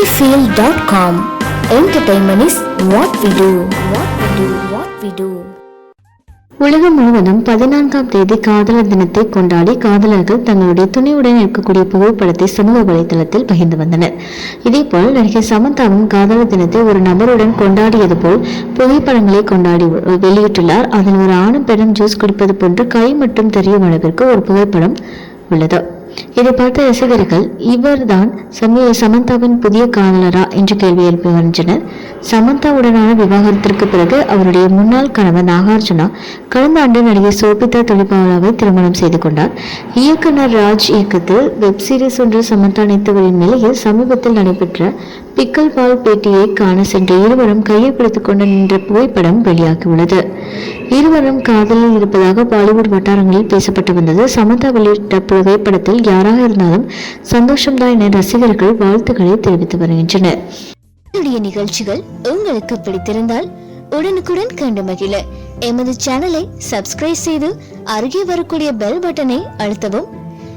sunnyfield.com. Entertainment is what we do. What we do. What we do. உலகம் முழுவதும் பதினான்காம் தேதி காதலர் தினத்தை கொண்டாடி காதலர்கள் தங்களுடைய துணையுடன் இருக்கக்கூடிய புகைப்படத்தை சமூக வலைதளத்தில் பகிர்ந்து வந்தனர் இதேபோல் நடிகை சமந்தாவும் காதலர் தினத்தை ஒரு நபருடன் கொண்டாடியது போல் புகைப்படங்களை கொண்டாடி வெளியிட்டுள்ளார் அதில் ஒரு ஆணும் பெரும் ஜூஸ் குடிப்பது போன்று கை மட்டும் தெரியும் அளவிற்கு ஒரு புகைப்படம் உள்ளது இதை பார்த்த ரசிகர்கள் இவர்தான் சமீ சமந்தாவின் புதிய காதலரா என்று கேள்வி எழுப்பி வருகின்றனர். சமந்தாவுடனான விவாகரத்திற்கு பிறகு அவருடைய முன்னாள் கணவர் நாகார்ஜுனா கடந்த ஆண்டு நடிகை சோபிதா தொழிற்பாளாவை திருமணம் செய்து கொண்டார். இயக்குனர் ராஜ் இயக்கத்தில் வெப் சீரிஸ் ஒன்று சமந்தா நடித்தவரின் நிலையில் சமீபத்தில் நடைபெற்ற பிக்கல் பால் பேட்டியை காண சென்ற இருவரும் கையை பிடித்துக் கொண்டு நின்ற புகைப்படம் வெளியாகியுள்ளது. இருவரும் காதலில் இருப்பதாக பாலிவுட் வட்டாரங்களில் பேசப்பட்டு வந்தது. சமந்தா வெளியிட்ட புகைப்படத்தில் யாராக இருந்தாலும் சந்தோஷம்தான் என ரசிகர்கள் வாழ்த்துக்களை தெரிவித்து வருகின்றனர். என்னுடைய நிகழ்ச்சிகள் உங்களுக்கு பிடித்திருந்தால் உடனுக்குடன் கண்டு மகிழ. எமது சேனலை சப்ஸ்கிரைப் செய்து அருகே வரக்கூடிய பெல் பட்டனை அழுத்தவும்.